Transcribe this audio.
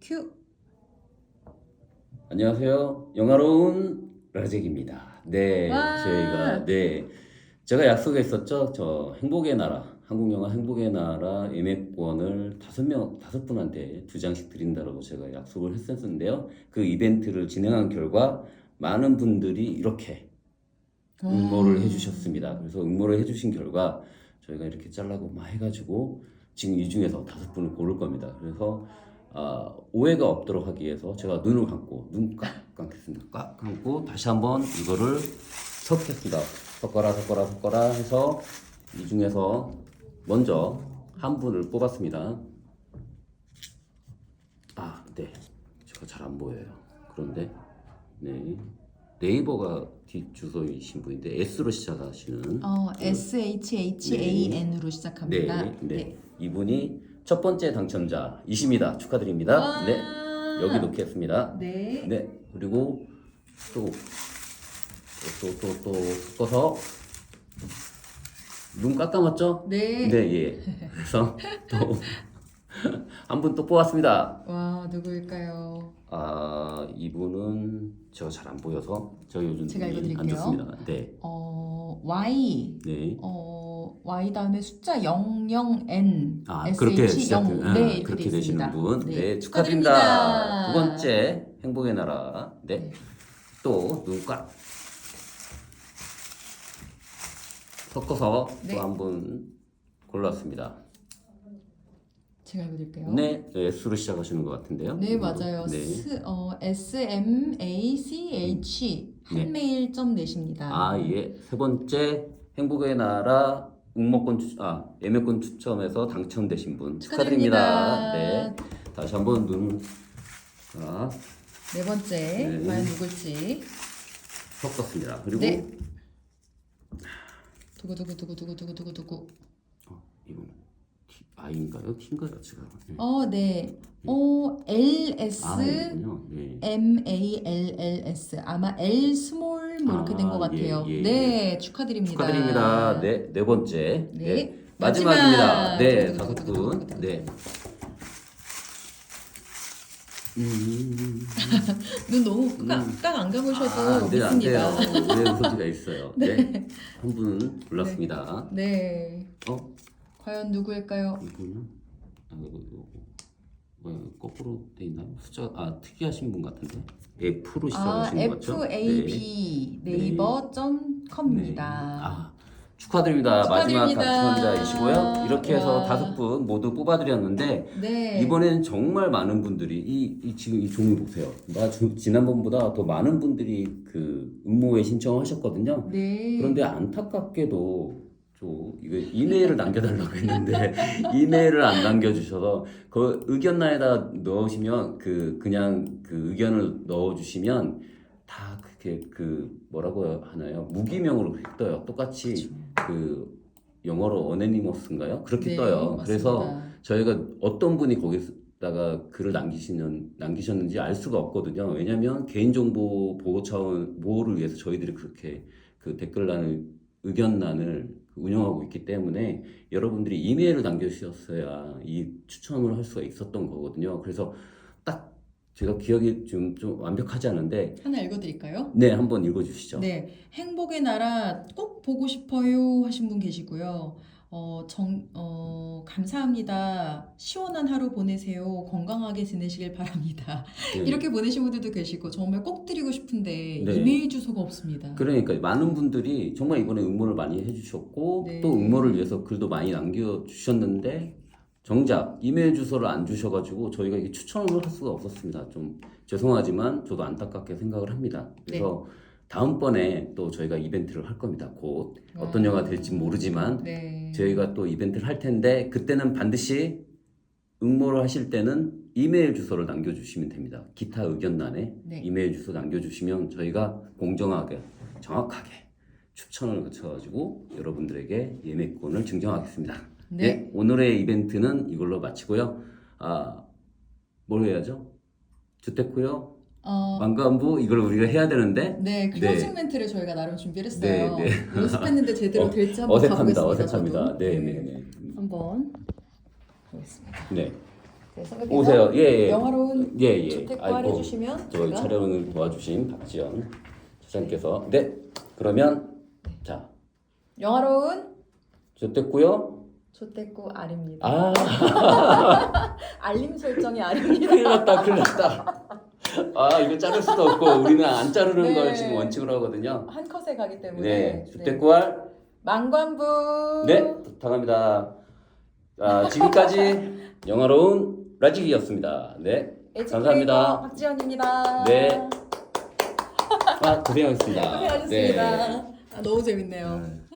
큐. 안녕하세요. 영화로운 라잭입니다. 네, 와. 저희가 네 제가 약속했었죠. 저 행복의 나라 한국 영화 행복의 나라 예매권을 다섯 명 다섯 분한테 두 장씩 드린다라고 제가 약속을 했었는데요. 그 이벤트를 진행한 결과 많은 분들이 이렇게 응모를 해주셨습니다. 그래서 응모를 해주신 결과 저희가 이렇게 잘라고 막 해가지고 지금 이 중에서 다섯 분을 고를 겁니다. 그래서 아, 오해가 없도록 하기 위해서 제가 눈을 감고 눈꽉 감겠습니다. 꽉 감고 다시 한번 이거를 섞겠습니다. 섞어라 섞어라 섞어라 해서 이 중에서 먼저 한 분을 뽑았습니다. 아, 네. 제가 잘 안 보여요. 그런데 네. 네이버가 뒷주소이신 분인데 S로 시작하시는 어 S H H A N으로 시작합니다. 네, 네. 이분이 첫 번째 당첨자 이십니다. 축하드립니다. 와. 네. 여기 놓겠습니다. 네. 네. 그리고 또 또 또 또 섞어서 눈 깎아맞죠? 네. 네, 예. 그래서 또 한 분 또 뽑았습니다. 와 누구일까요? 아, 이분은 제가 잘안 보여서 제가 요즘 제가 눈이 안 읽어드릴게요. 좋습니다. 네. 어 Y 네. 어 Y 다음에 숫자 00N 아, SH 그렇게 시작, 0. 아, 네, 이렇게 그렇게 돼 되시는 있습니다. 분, 네, 네, 축하드립니다. 축하드립니다. 두 번째 행복의 나라, 네, 네. 또 눈꽉 섞어서 네. 또 한 분 골랐습니다. 제가 읽어드릴게요. 네, 네, S로 시작하시는 것 같은데요. 네 맞아요. 네. 스, 어, S M A C H 네. 한메일.점 내십니다. 아, 예. 세 번째 행복의 나라 응모권 추, 아, 예매권 추첨에서 당첨되신 분 축하드립니다. 축하드립니다. 네. 다시 한번 눈 아, 네 번째 네. 과연 누굴지. 섞었습니다. 그리고 네. 두구 두구 두구 두구 두구 두구 두구. 어, I인가요? T인가요? 제가. 네. 어, 네. 어, L S 아. 네. M A L L S 아마 L 스몰 뭐 이렇게 된것 아, 예, 같아요. 예, 네, 축하드립니다. 축하드립니다. 네, 네 번째. 네. 네. 마지막. 마지막입니다. 네, 다섯 분. 네. 음, 눈 너무 음. 깍깍안 감으셔도 아, 안 돼요, 안 돼요. 믿습니다. 오해의 소지가 있어요. 네. 한 분 골랐습니다. 네. 어, 과연 누구일까요? 이분은? 아, 이거, 이거, 뭐야, 거꾸로 돼 있나요? 숫자, 아, 특이하신 분 같은데? F로 아, 시작하시는 것 같죠? F A B 네. 네이버.com입니다. 아, 축하드립니다. 마지막 축하드립니다. 당첨자이시고요. 이렇게 해서 와. 다섯 분 모두 뽑아드렸는데 네. 이번에는 정말 많은 분들이 이, 이 지금 이 종이 보세요. 나 주- 지난번보다 더 많은 분들이 그 응모에 신청하셨거든요. 네. 그런데 안타깝게도 저 이거 이메일을 남겨달라고 했는데 이메일을 안 남겨주셔서 그 의견란에다 넣으시면 그 그냥 그 의견을 넣어주시면 다 그렇게 그 뭐라고 하나요? 무기명으로 떠요. 똑같이 그 영어로 어네니머스인가요? 그렇게 네, 떠요. 그래서 맞습니다. 저희가 어떤 분이 거기다가 글을 남기시는 남기셨는지 알 수가 없거든요. 왜냐하면 개인정보 보호 차원 보호를 위해서 저희들이 그렇게 그 댓글란을 의견란을 운영하고 있기 때문에 여러분들이 이메일을 남겨주셨어야 이 추첨을 할 수가 있었던 거거든요. 그래서 딱 제가 기억이 좀, 좀 완벽하지 않은데 하나 읽어드릴까요? 네 한번 읽어주시죠. 네, 행복의 나라 꼭 보고 싶어요 하신 분 계시고요. 어, 정, 어, 감사합니다. 시원한 하루 보내세요. 건강하게 지내시길 바랍니다. 네. 이렇게 보내신 분들도 계시고 정말 꼭 드리고 싶은데 네. 이메일 주소가 없습니다. 그러니까 많은 분들이 정말 이번에 응모를 많이 해주셨고 네. 또 응모를 위해서 글도 많이 남겨주셨는데 정작 이메일 주소를 안 주셔가지고 저희가 이게 추천을 할 수가 없었습니다. 좀 죄송하지만 저도 안타깝게 생각을 합니다. 그래서 다음번에 또 저희가 이벤트를 할 겁니다. 곧 어떤 와. 영화 될지 모르지만 네. 저희가 또 이벤트를 할 텐데 그때는 반드시 응모를 하실 때는 이메일 주소를 남겨주시면 됩니다. 기타 의견란에 네. 이메일 주소 남겨주시면 저희가 공정하게 정확하게 추천을 거쳐가지고 여러분들에게 예매권을 증정하겠습니다. 네. 네, 오늘의 이벤트는 이걸로 마치고요. 아, 뭘 해야죠? 주택구요, 어, 완가안부 이걸 우리가 해야 되는데 네, 네. 클로징 멘트를 저희가 나름 준비를 했어요. 네, 연습했는데 제대로 어, 될지 한번 어색합니다. 가보겠습니다. 어색합니다. 저도. 네, 네, 네. 한번 보겠습니다. 네. 네, 오세요. 예, 예. 영화로운 예, 예. 아이고, 해주시면 저희 제가 촬영을 도와주신 박지연 차장께서 네. 그러면 자, 영화로운 저됐고요. 주택구 알입니다. 아, 알림 설정이 알입니다. 큰일 났다. 큰일 났다. 아, 이거 자를 수도 없고 우리는 안 자르는 네. 걸 지금 원칙으로 하거든요. 한 컷에 가기 때문에 네. 주택구할 망관부 네, 부탁합니다. 자, 지금까지 영화로운 라직이었습니다. 네. 에듀케이터 감사합니다. 박지연입니다. 네. 아, 고생하셨습니다. 고생하셨습니다. 네. 아, 너무 재밌네요. 네.